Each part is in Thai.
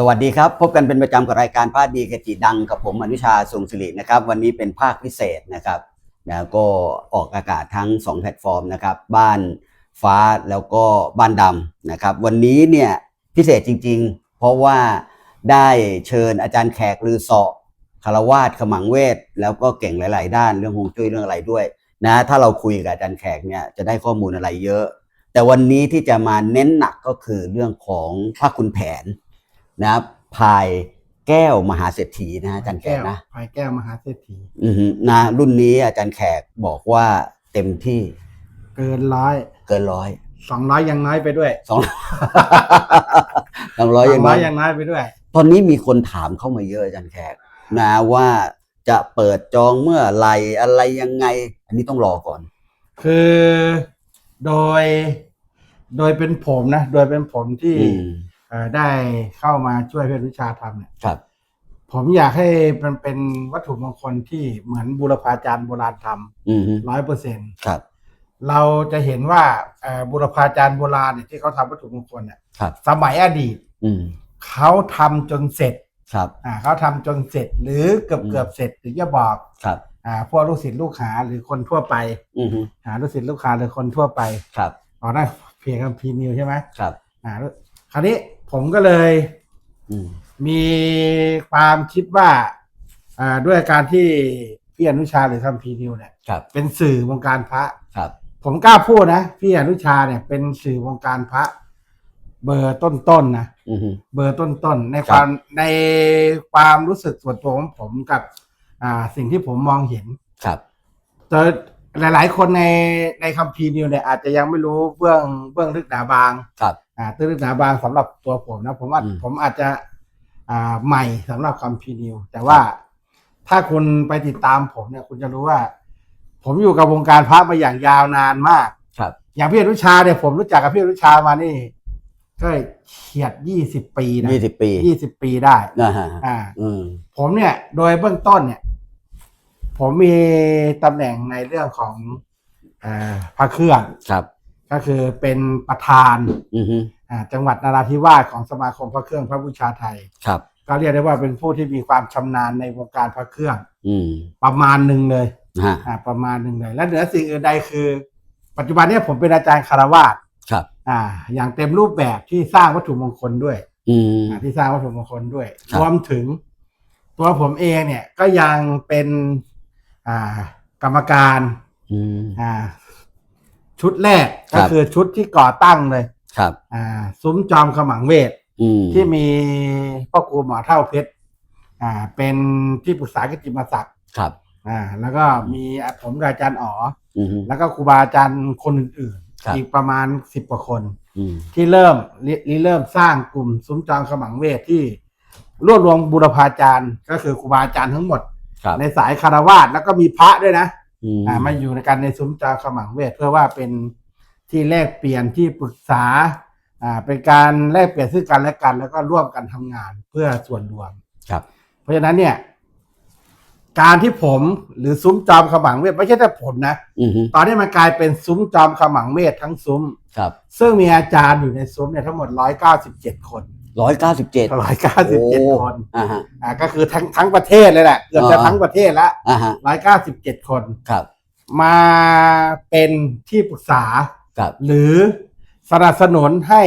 สวัสดีครับ พบกันเป็นประจำกับรายการพาดีกจิดังกับผมอนุชาทรงศิรินะครับ วันนี้เป็นภาคพิเศษนะครับแล้วก็ออกอากาศทั้ง 2 แพลตฟอร์มนะครับ บ้านฟ้าแล้วก็บ้านดำนะครับ วันนี้เนี่ยพิเศษจริง ๆ เพราะว่าได้เชิญอาจารย์แขกลือเสาะคารวาสขมังเวท แล้วก็เก่งหลาย ๆ ด้านเรื่องฮวงจุ้ยเรื่องอะไรด้วยนะถ้าเราคุยกับอาจารย์แขกเนี่ยจะได้ข้อมูลอะไรเยอะ แต่วันนี้ที่จะมาเน้นหนักก็คือเรื่องของพระคุณแผน นะครับพายแก้วมหาเศรษฐีนะอาจารย์แขกนะพายแก้วมหาเศรษฐีอือฮึนะรุ่นนี้อาจารย์แขกบอกว่าเต็มที่เกินร้อยเกินร้อยสองร้อยยังน้อยไปด้วยสองสองร้อยสยัองงไงร้อยยังน้อยไปด้วย ตอนนี้มีคนถามเข้ามาเยอะอาจารย์แขกนะว่าจะเปิดจองเมื่อไหรอะไรยังไง อันนี้ต้องรอก่อน คือโดย โดยเป็นผมนะ โดยเป็นผมที่อืม เอ่อได้เข้ามาช่วยเพื่อนวิชาทำเนี่ยครับ ผมอยากให้มันเป็นวัตถุมงคลที่เหมือนบูรพาจารย์โบราณทอืมฮึำร้อยเปอร์เซ็นต์ครับ เราจะเห็นว่าเอ่อบูรพาจารย์โบราณเนี่ยที่เขาทำวัตถุมงคลเนี่ยครับ สมัยอดีตอืมเขาทำจนเสร็จครับ อ่าเขาทำจนเสร็จ หรือเกือบอืม เกือบเสร็จถึงจะบอกครับ อ่าพวกลูกศิษย์ลูกหาหรือคนทั่วไปอืมฮึหาลูกศิษย์ลูกหาหรือคนทั่วไปครับ อ๋อได้เพียงคัมภีร์นิวใช่ไหม ครับ อ่าแล้วคราวนี้ ผมก็เลยอืมมีความคิดว่า อ่าด้วยการที่พี่อนุชาหรือคัมภีร์นิวเนี่ยครับ เป็นสื่อวงการพระ ครับ ผมกล้าพูดนะพี่อนุชาเนี่ยเป็นสื่อวงการพระ เบอร์ต้นๆนะอืมฮึ เบอร์ต้นๆในครับความในความรู้สึกส่วนตัวของผมกับ อ่าสิ่งที่ผมมองเห็น ครับแต่ หลาย ๆ คนในในคัมภีร์นิวเนี่ยอาจจะยังไม่รู้เบื้องเบื้องลึกหนาบางครับ อ่าตื้นลึกหนาบางสำหรับตัวผมนะผมว่าอืม ผมอาจจะอ่าใหม่สำหรับคัมภีร์นิว แต่ว่าถ้าคุณไปติดตามผมเนี่ย คุณจะรู้ว่า ผมอยู่กับวงการพระมาอย่างยาวนานมาก ครับ อย่างพี่อนุชาเนี่ยผมรู้จักกับพี่อนุชามานี่ก็เฉียดยี่สิบปีนะยี่สิบปียี่สิบปีได้ นะฮะอ่า อืมผมเนี่ยโดยเบื้องต้นเนี่ย ผมมีตำแหน่งในเรื่องของเออพระเครื่องครับ ก็คือเป็นประธานอืมฮึอ่าจังหวัดนราธิวาสของสมาคมพระเครื่องพระบูชาไทยครับก็เรียกได้ว่าเป็นผู้ที่มีความชำนาญในวงการพระเครื่อง อืมประมาณหนึ่งเลยฮะอ่าประมาณหนึ่งเลย และเหนือสิ่งอื่นใดคือ ปัจจุบันเนี้ผมเป็นอาจารย์คารวาสครับ อ่า อย่างเต็มรูปแบบที่สร้างวัตถุมงคลด้วย อืมอ่าที่สร้างวัตถุมงคลด้วยครับรวมถึง ตัวผมเองเนี่ยก็ยังเป็น อ่า กรรมการอืม อ่า ชุดแรกครัก็บ คือชุดที่ก่อตั้งเลย ครับ อ่า ซุ้มจอมขมังเวท อืมที่มีพ่อครูหมอเท่าเพชร อ่า เป็นที่ปรึกษากิจมศักดิ์ ครับ อ่า แล้วก็มีผมกับอาจารย์อ๋อ อืม แล้วก็ครูบาอาจารย์คนอื่นครับ ๆ อีกประมาณสิบกว่าคน อืม ที่เริ่มริริเริ่มสร้างกลุ่มซุ้มจองขมังเวทที่รวบรวมบุรพาจารย์ ก็คือครูบาอาจารย์ทั้งหมด ครับ ในสายคารวาสแล้วก็มีพระด้วยนะอืมอ่ามาอยู่ในการในซุ้มจองขมังเวทเพื่อว่าเป็นที่แลกเปลี่ยนที่ปรึกษาอ่าเป็นการแลกเปลี่ยนซึ่งกันและกัน แล้วก็ร่วมกันทำงานเพื่อส่วนรวมครับ เพราะฉะนั้นเนี่ย การที่ผมหรือซุ้มจอมขมังเวทไม่ใช่แต่ผมนะอืมตอนนี้มันกลายเป็นซุ้มจอมขมังเวททั้งซุ้มครับ ซึ่งมีอาจารย์อยู่ในซุ้มเนี่ยทั้งหมด197คน ร้อยเก้าสิบเจ็ด197คนอ่าฮะอ่าก็คือทั้งทั้งประเทศเลยแหละเกือบจะอ่าทั้งประเทศละอ่าฮะ197คนครับ มาเป็นที่ปรึกษาครับหรือสนับสนุนให้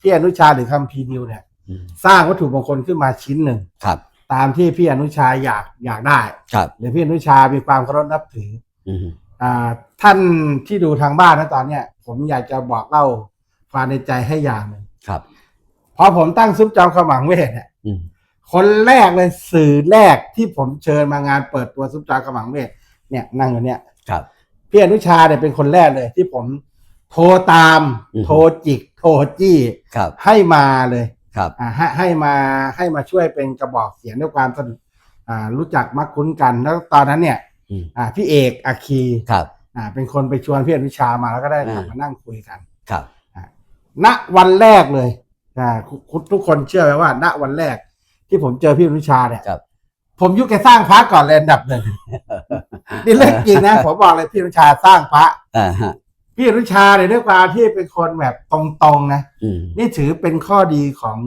พี่อนุชาหรือคัมพีร์นิวเนี่ยอืมสร้างวัตถุมงคลขึ้นมาชิ้นหนึ่งครับ ตามที่พี่อนุชาอยากอยากได้ครับหรือพี่อนุชามีความเคารพนับถืออืมอ่าท่านที่ดูทางบ้านนะตอนเนี้ยผมอยากจะบอกเล่าความในใจให้อย่างหนึ่งครับ พอผมตั้งซุ้มจอมขมังเวทเนี่ยอืม คนแรกเลยสื่อแรกที่ผมเชิญมางานเปิดตัวซุ้มจอมขมังเวทเนี่ยนั่งอยู่เนี่ยครับ พี่อนุชาเนี่ยเป็นคนแรกเลย ที่ผมโทรตาม อือฮึ โทรจิก โทรจี้ครับ ให้มาเลยครับ อ่าให้ให้มาให้มาช่วยเป็นกระบอกเสียงด้วยความสนิทอ่ารู้จักมักคุ้นกันแล้วตอนนั้นเนี่ย อืม อ่าพี่เอกอาคีครับ อ่าเป็นคนไปชวนพี่อนุชามาแล้วก็ได้อ่ามานั่งคุยกัน ครับ ณวันแรกเลย อ่าคุคุณทุกคนเชื่อไหมว่า ณวันแรก ที่ผมเจอพี่อนุชาเนี่ยครับ ผมยุคแกสร้างพระก่อนเลยอันดับหนึ่งนี่เรื่องจริงนะผมบอกเลยพี่อนุชาสร้างพระ อ่าฮะ พี่อนุชาเนี่ยด้วยความที่เป็นคนแบบตรงๆนะ อืม นี่ถือเป็นข้อดีของ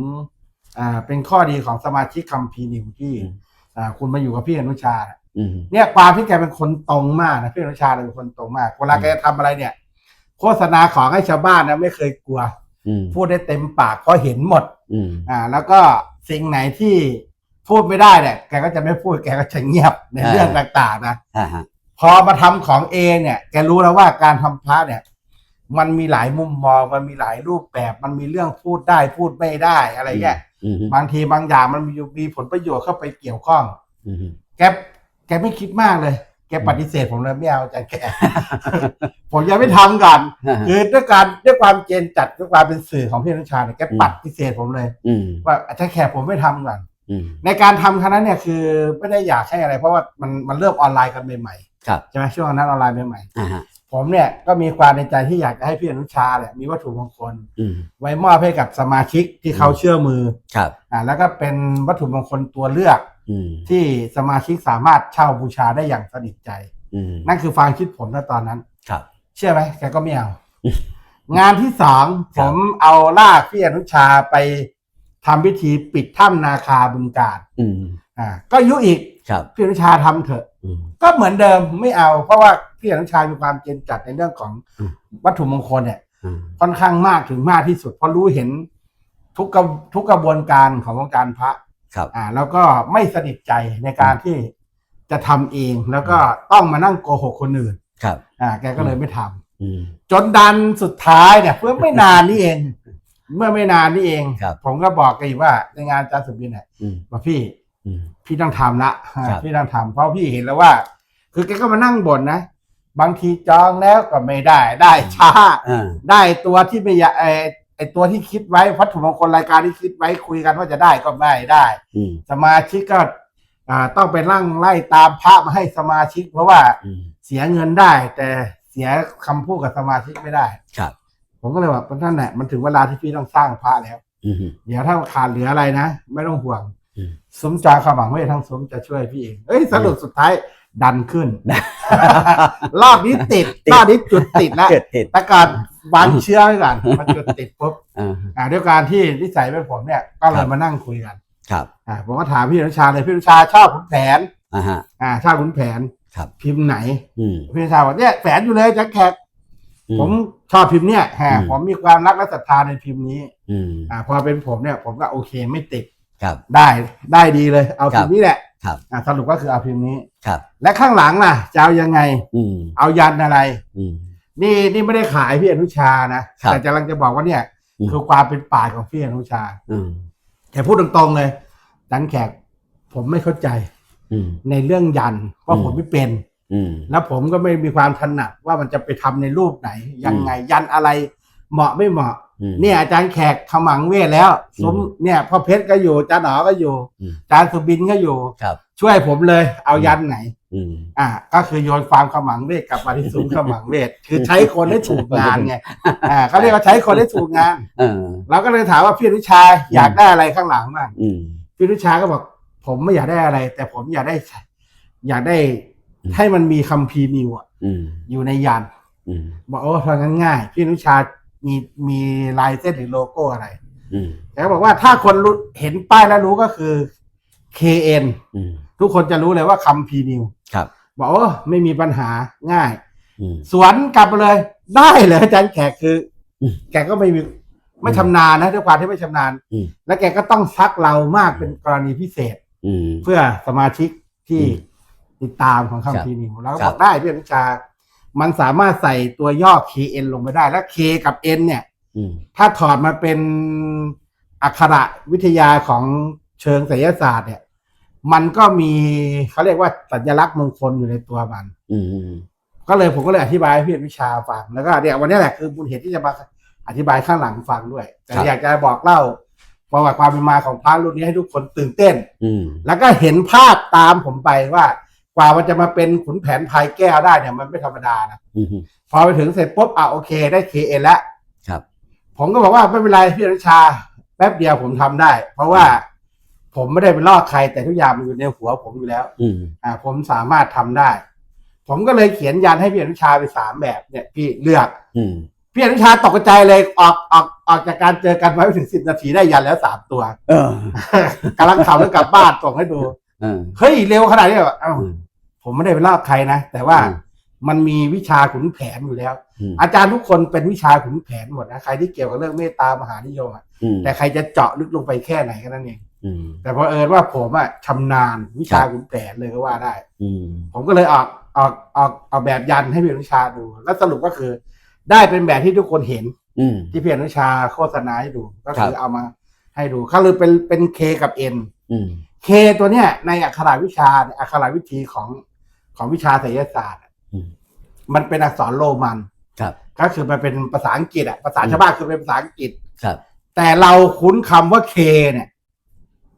อ่าเป็นข้อดีของสมาชิกคัมพีร์นิวที่อืม อ่าคุณมาอยู่กับพี่อนุชาน่ะอืม เนี่ยความที่แกเป็นคนตรงมากนะพี่อนุชาเนี่ยเป็นคนตรงมากเวลาแกทำอะไรเนี่ย โฆษณาของให้ชาวบ้านนะไม่เคยกลัวอืม พูดได้เต็มปากเพราะเห็นหมดอืมอ่า แล้วก็สิ่งไหนที่พูดไม่ได้เนี่ยแกก็จะไม่พูดแกก็จะเงียบในเรื่องต่างๆนะอ่าฮะพอมาทำของเองเนี่ย แกรู้แล้วว่าการทำพระเนี่ย มันมีหลายมุมมองมันมีหลายรูปแบบ มันมีเรื่องพูดได้พูดไม่ได้อะไรเงี้ยอืมบางทีบางอย่างมันมีมีผลประโยชน์เข้าไปเกี่ยวข้องอืมแกแกไม่คิดมากเลย แกปฏิเสธผมเลยไม่เอาอาจารย์แก ผมยังไม่ทำก่อนคือด้วยการด้วยความเจนจัดด้วยความเป็นสื่อของพี่อนุชาเนี่ยแกปฏิเสธผมเลย อืมว่าอาจารย์แขกผมไม่ทำก่อนอืม ในการทำครั้งนั้นเนี่ยคือไม่ได้อยากให้อะไร เพราะว่ามันมันเริ่มออนไลน์กันใหม่ครับ ๆใช่ไหมช่วงนั้นออนไลน์ใหม่อ่าฮะ ๆผมเนี่ยก็มีความในใจที่อยากจะให้พี่อนุชาเนี่ยมีวัตถุมงคล อืม ไว้มอบให้กับสมาชิกที่เขาเชื่อมือครับ อ่าแล้วก็เป็นวัตถุมงคลตัวเลือกอืม ที่สมาชิกสามารถเช่าบูชาได้อย่างสนิทใจอืมนั่นคือความคิดผมณตอนนั้นครับ เชื่อไหมแกก็ไม่เอาอืมงานที่สองครัผบมเอาลากพี่อนุชาไปทำพิธีปิดถ้ำนาคาบึงการอืมอ่า ก็ยุอีกครับพี่อนุชาทำเถอะอืมก็เหมือนเดิมไม่เอา เพราะว่าพี่อนุชามีความเจนจัดในเรื่องของอืมวัตถุมงคลเนี่ยอืมค่อนข้างมากถึงมากที่สุดเพราะรู้เห็นทุกกระทุกกระบวนการของวงการพระ ครับ อ่าแล้วก็ไม่สนิทใจในการที่จะทำเอง แล้วก็ต้องมานั่งโกหกคนอื่น ครับ อ่า แกก็เลยไม่ทำอืม จนดันสุดท้ายเนี่ยเพื่อไม่นานนี่เอง เมื่อไม่นานนี่เอง ครับ ผมก็บอกแกอีกว่าในงานอาจารย์สุบินเนี่ยอืมว่าพี่ อืม พี่ต้องทำละอ่าครับ พี่ต้องทำเพราะพี่เห็นแล้วว่า คือแกก็มานั่งบ่นนะ บางทีจองแล้วก็ไม่ได้ ได้ช้า อ่า ได้ตัวที่ไม่อยากไอ ไอตัวที่คิดไว้วัตถุมงคลรายการที่คิดไว้คุยกันว่าจะได้ก็ไม่ได้ อืม สมาชิกก็อ่าต้องไปนั่งไล่ตามพระมาให้สมาชิก เพราะว่าอืม เสียเงินได้ แต่เสียคำพูดกับสมาชิกไม่ได้ ครับ ผมก็เลยว่านั่นแหละมันถึงเวลาที่พี่ต้องสร้างพระแล้ว อืม เดี๋ยวถ้าขาดเหลืออะไรนะ ไม่ต้องห่วง อืมซุ้มจาขมังเวททั้งซุ้มจะช่วยพี่เองเอ้ยสรุปสุดท้าย ดันขึ้น รอบนี้ติดติดรอบนี้จุดติดแล้วเกิดติดแต่ก่อนวางเชื้อไว้ก่อนมาจุดติดปุ๊บอ่าอ่าด้วยการที่นิสัยเป็นผมเนี่ยก็เลครัยบมานั่งคุยกัน ครับอ่าผมก็ถามพี่อนุชาเลยพี่อนุชาชอบขุนแผนอ่าฮะอ่าชอบขุนแผนครับพิมพ์ไหนอืมพี่อนุชาบอกเนี่ยแฝนอยู่เลยแจ็คแขกอืผมชอบพิมพ์เนี่ยฮะอืมผมมีความรักและศรัทธาในพิมพ์นี้อืมอ่าพอเป็นผมเนี่ย ผมก็โอเคไม่ติดครับได้ได้ดีเลย เอาครัพิบมพ์นี้แหละครับอ่าสรุปก็คือเอาพิมพ์นี้ ครับ และข้างหลังล่ะจะเอายังไง อืมเอายันอะไร อืม นี่นี่ไม่ได้ขายพี่อนุชานะครับแต่กำลังจะบอกว่าเนี่ยอืม คือความเป็นป่าของพี่อนุชาอืมแต่พูดตรงๆเลยดันแขกผมไม่เข้าใจอืม ในเรื่องยันว่าอืม ผมไม่เป็น อืม แล้วผมก็ไม่มีความถนัดว่ามันจะไปทำในรูปไหน ยังไงยันอะไรเหมาะไม่เหมาะอืม เนี่ยอาจารย์แขกขมังเวทแล้วสมอืมเนี่ยพ่อเพชรก็อยู่อาจารย์หนอก็อยู่อืมอาจารย์สุบินก็อยู่ครับ ช่วยผมเลยเอายันไหนอืมอ่า ก็คือโยนความขมังเวทกลับมาที่ซุ้มขมังเวทคือใช้คนให้ถูกงานไงอ่าเขาเรียกว่าใช้คนให้ถูกงานเออเราก็เลยถามว่าพี่อนุชาอยากได้อะไรข้างหลังบ้างอืมพี่อนุชาก็บอก ผมไม่อยากได้อะไร แต่ผมอยากได้ อยากได้อืมให้มันมีคัมภีร์นิวอะอืมอยู่ในยันอืมบอกโอ้ทางนั้นง่าย พี่อนุชา มีมีลายเส้นหรือโลโก้อะไรอืมแต่ก็บอกว่าถ้าคนรู้เห็นป้ายแล้วรู้ก็คือ KN อืมทุกคนจะรู้เลยว่าคัมภีร์นิวครับ บอกโอ้ไม่มีปัญหาง่าย อืม สวนกลับมาเลย ได้เลยอาจารย์แขกคืออมแกก็ไม่มีไม่ชำนาญนะด้วยความที่ไม่ชำนาญ อืม แล้วแกก็ต้องซักเรามากเป็นกรณีพิเศษ อืม เพื่อสมาชิกที่อืมติดตามของครัคำบพีนิวแล้วก็ครับ บอกได้พี่อนุชา มันสามารถใส่ตัวย่อ KN ลงไปได้ และ K กับ N เนี่ย อืม ถ้าถอดมาเป็นอักขระวิทยาของเชิงไสยศาสตร์เนี่ย มันก็มีเขาเรียกว่าสัญลักษณ์มงคลอยู่ในตัวมัน อืมอืมก็เลยผมก็เลยอธิบายให้พี่อนุชาฟังแล้วก็เนี่ยวันนี้แหละคือมูลเหตุที่จะมาอธิบายข้างหลังฟังด้วย แต่อยากจะบอกเล่าประวัติความเป็นมาของพระรุ่นนี้ให้ทุกคนตื่นเต้น อืมแล้วก็เห็นภาพตามผมไปว่า กว่ามันจะมาเป็นขุนแผนภายแก้วได้เนี่ยมันไม่ธรรมดานะอืมพอไปถึงเสร็จปุ๊บอะโอเคได้เคเอแล้วครับ ผมก็บอกว่าไม่เป็นไรพี่อนุชาแป๊บเดียวผมทำได้ เพราะว่าผมไม่ได้ไปลอกใครแต่ทุกอย่างมันอยู่ในหัวผมอยู่แล้ว อืม อ่าผมสามารถทำได้ ผมก็เลยเขียนยันให้พี่อนุชาไปสามแบบเนี่ย พี่เลือก อืมพพี่อนุชาตกใจเลยออกออกออกจากการเจอกันไว้ไม่ถึงสิบนาทีได้ยันแล้วสามตัว เออกำลังขับแล้วกลับบ้านส่งให้ดู เออเฮ้ย เร็วขนาดนี้เหรอเอ้าอืม ผมไม่ได้ไปลอกใครนะแต่ว่าอืมมันมีวิชาขุนแผนอยู่แล้ว อืม อาจารย์ทุกคนเป็นวิชาขุนแผนหมดนะใครที่เกี่ยวกับเรื่องเมตตามหานิยมอะอืมแต่ใครจะเจาะลึกลงไปแค่ไหนแค่นั้นเอง อืมแต่พอเผอิญว่าผมอะชำนาญวิชาครับขุนแผนเลยก็ว่าได้ อืมผมก็เลยออกออกออกออกแบบยันให้พี่อนุชาดู แล้วสรุปก็คือ ได้เป็นแบบที่ทุกคนเห็นอืม ที่พี่อนุชาโฆษณาให้ดู ก็คือครับ เอามาให้ดูก็คือเป็นเป็นเคกับเอ็นอืมเคตัวเนี้ยในอักขระวิชาเนี่ยอักขระวิธีของ ของวิชาไสยศาสตร์อะอืม มันเป็นอักษรโรมัน ครับ ก็คือมันเป็นภาษาอังกฤษอะภาษาอืมชาวบ้านคือเป็นภาษาอังกฤษ ครับ แต่เราคุ้นคำว่าเคเนี่ย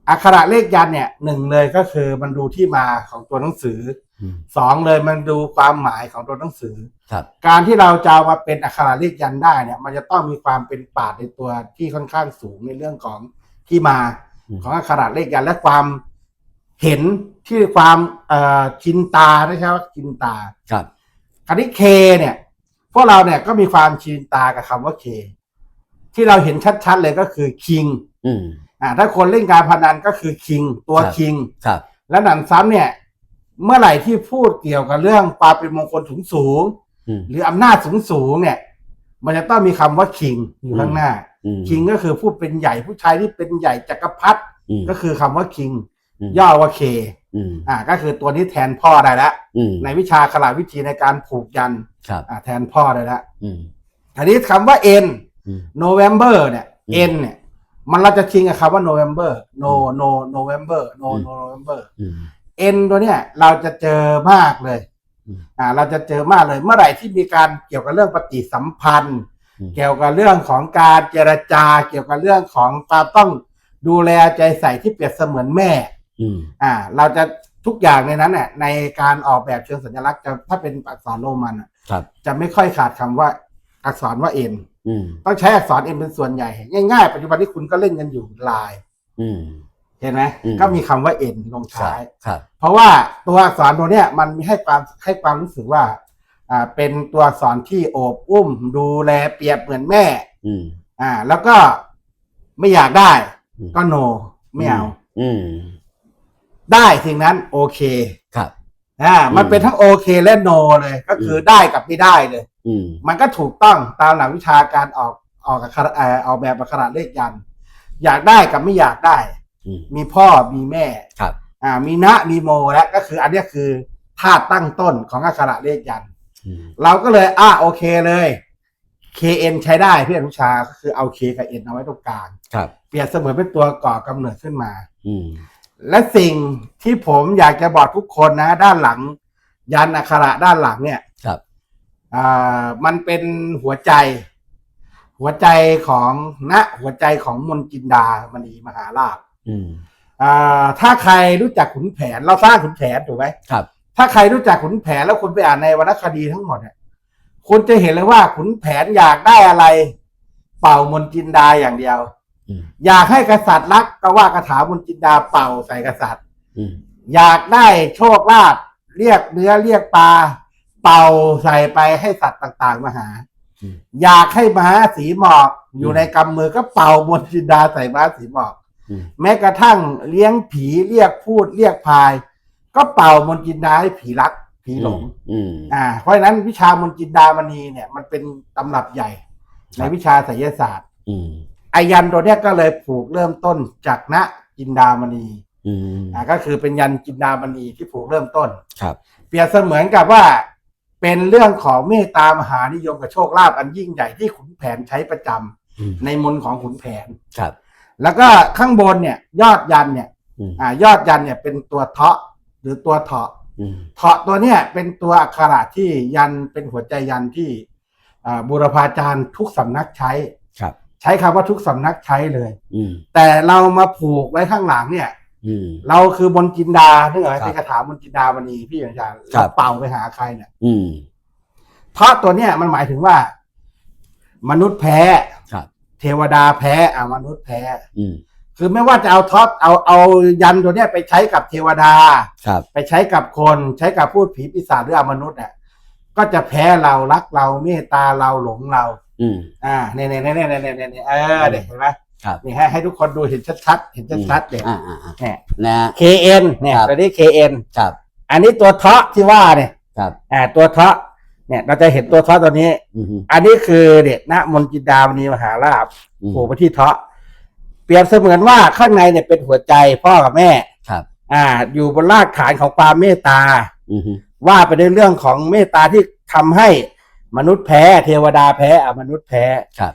อักขระเลขยันเนี่ยหนึ่งเลยก็คือมันดูที่มาของตัวหนังสืออืม สองเลยมันดูความหมายของตัวหนังสือ ครับ การที่เราจะเอามาเป็นอักขระเลขยันได้เนี่ย มันจะต้องมีความเป็นปราดในตัวที่ค่อนข้างสูงในเรื่องของที่มาอืม ของอักขระเลขยันและความ เห็นที่ความเอ่อชินตาไม่ใช่ว่าชินตาครับคราวนี้เคเนี่ย พวกเราเนี่ยก็มีความชินตากับคำว่าเค ที่เราเห็นชัดๆเลยก็คือคิงอืมอ่าถ้าคนเล่นการพนันก็คือคิงตัวครับคิง ครับ แล้วหนันซ้ำเนี่ย เมื่อไหร่ที่พูดเกี่ยวกับเรื่องความเป็นมงคลสูงสูงๆอืมหรืออำนาจสูงสูงๆเนี่ย มันจะต้องมีคำว่าคิงอยู่ข้างหน้า อืมคิงก็คือผู้เป็นใหญ่ผู้ชายที่เป็นใหญ่จักรพรรดิอืมก็คือคำว่าคิงอืม ย่อว่าเคอืมอ่า ก็คือตัวนี้แทนพ่อได้แล้วอืมในวิชาขลาวิธีในการผูกยันครับอ่า แทนพ่อได้แล้วอืมทีนี้คำว่า N อืม November เนี่ยอืม N เนี่ย มันเราจะชิงกับคำว่า November no no November no อืม no November อืม N ตัวเนี้ยเราจะเจอมากเลยอืมอ่า เราจะเจอมากเลย เมื่อไหร่ที่มีการเกี่ยวกับเรื่องปฏิสัมพันธ์อืมเกี่ยวกับเรื่องของการเจรจา เกี่ยวกับเรื่องของการต้องดูแลใจใส่ที่เปรียบเสมือนแม่ อืมอ่า เราจะทุกอย่างในนั้นเนี่ยในการออกแบบเชิงสัญลักษณ์จะถ้าเป็นอักษรโรมันอะครับจะไม่ค่อยขาดคำว่าอักษรว่า N อืมต้องใช้อักษร N เป็นส่วนใหญ่ ง่ายๆปัจจุบันที่คุณก็เล่นกันอยู่ไลน์อืมเห็นไหมอืมก็มีคำว่า N ลงครับท้ายครับเพราะว่าตัวอักษรตัวเนี้ยมันมีให้ความให้ความรู้สึกว่า อ่า เป็นตัวอักษรที่โอบอุ้ม ดูแลเปรียบเหมือนแม่ อืมอ่า แล้วก็ไม่อยากได้อืมก็โน ไม่เอา อืม ได้สิ่งนั้นโอเคครับ อ่ามันอืมเป็นทั้งโอเคและโนเลย ก็คืออได้กับไม่ได้เลย อืม มันก็ถูกต้องตามหลักวิชาการออกออกอักขระเอ่อออกแบบอักขระเลขยันต์อยากได้กับไม่อยากได้ อืม มีพ่อมีแม่ ครับ อ่า มีนะมีโมและก็คืออันเนี้ยคือธาตุตั้งต้นของอักขระเลขยันต์อืม เราก็เลยอ่าโอเคเลย KN ใช้ได้พี่อนุชาก็คือเอา K กับ N เอาไว้ตรงกลาง ครับ เปรียบเสมือนเป็นตัวก่อกำเนิดขึ้นมา อืม และสิ่งที่ผมอยากจะบอกทุกคนนะ ด้านหลัง ยันอักขระด้านหลังเนี่ยครับอ่ามันเป็นหัวใจ หัวใจของณหัวใจของมนต์จินดามณีมหาราชอืมอ่าถ้าใครรู้จักขุนแผนเราสร้างขุนแผนถูกไหมครับ ถ้าใครรู้จักขุนแผนแล้วคุณไปอ่านในวรรณคดีทั้งหมดเนี่ยคุณจะเห็นเลยว่าขุนแผนอยากได้อะไร เป่ามนต์จินดาอย่างเดียว อืมอยากให้กษัตริย์รักก็ว่ากระถามนต์จินดาเป่าใส่กษัตริย์อืมอยากได้โชคลาภเรียกเนื้อเรียกปลาเป่าใส่ไปให้สัตว์ต่างๆมาหาอืมอยากให้ม้าสีหมอกอยู่ในกำมือก็เป่ามนต์จินดาใส่ม้าสีหมอกอืมแม้กระทั่งเลี้ยงผีเรียกพูดเรียกพาย ก็เป่ามนต์จินดาให้ผีรัก ผีหลงอืมอ่า เพราะฉะนั้นวิชามนต์จินดามณีเนี่ย มันเป็นตำรับใหญ่ในวิชาไสยศาสตร์ อืมไอายันตัวเนี้ยก็เลยผูกเริ่มต้นจากณจินดามณีอืมอ่าก็คือเป็นยันจินดามณีที่ผูกเริ่มต้น ครับ เปรียบเสมือนกับว่า เป็นเรื่องของเมตตามหานิยมกับโชคลาภอันยิ่งใหญ่ที่ขุนแผนใช้ประจำอืม ในมนต์ของขุนแผน ครับ แล้วก็ข้างบนเนี่ย ยอดยันเนี่ย อืมอ่ายอดยันเนี่ยเป็นตัวเทาะหรือตัวเถาะ อืมเถาะตัวเนี่ยเป็นตัวอักขระที่ยันเป็นหัวใจยันที่อ่าบูรพาจารย์ทุกสำนักใช้ครับ ใช้คำว่าทุกสำนักใช้เลย อืมแต่เรามาผูกไว้ข้างหลังเนี่ย อืม เราคือบนจินดาเนื่องจากครับเป็นคาถามนจินดามณีพี่อาจารย์ครับเราเป่าไปหาใครเนี่ยอืม เพราะตัวเนี้ยมันหมายถึงว่า มนุษย์แพ้ครับ เทวดาแพ้อ่ามนุษย์แพ้ อืมคือไม่ว่าจะเอาท็อปเอาเอายันตัวเนี้ยไปใช้กับเทวดา ครับไปใช้กับคนใช้กับพูดผีปีศาจหรืออมนุษย์อะก็จะแพ้เรารักเราเมตตาเราหลงเรา อืม อ่าเนี่ยเนี่ยเนี่ยเนี่ยเนี่ยเนี่ยเออเด็กเห็นไหมครับ นี่ให้ให้ทุกคนดูเห็นชัดๆเห็นชัดๆเนี่ยอ่าอ่าอ่าเนี่ยนะ KN เนี่ยครับ ตัวนี้ KN ครับ อันนี้ตัวเทาะที่ว่าเนี่ยครับ อ่าตัวเทาะเนี่ยเราจะเห็นตัวเทาะตัวนี้ อืมฮึอันนี้คือเด็กณมนต์จินดามณีมหาราชอืม ผูกไปที่เทาะ เปรียบเสมือนว่าข้างในเนี่ยเป็นหัวใจพ่อกับแม่ครับ อ่า อยู่บนรากฐานของความเมตตา อืมฮึว่าไปในเรื่องของเมตตาที่ทำให้ มนุษย์แพ้เทวดาแพ้อมนุษย์แพ้ครับ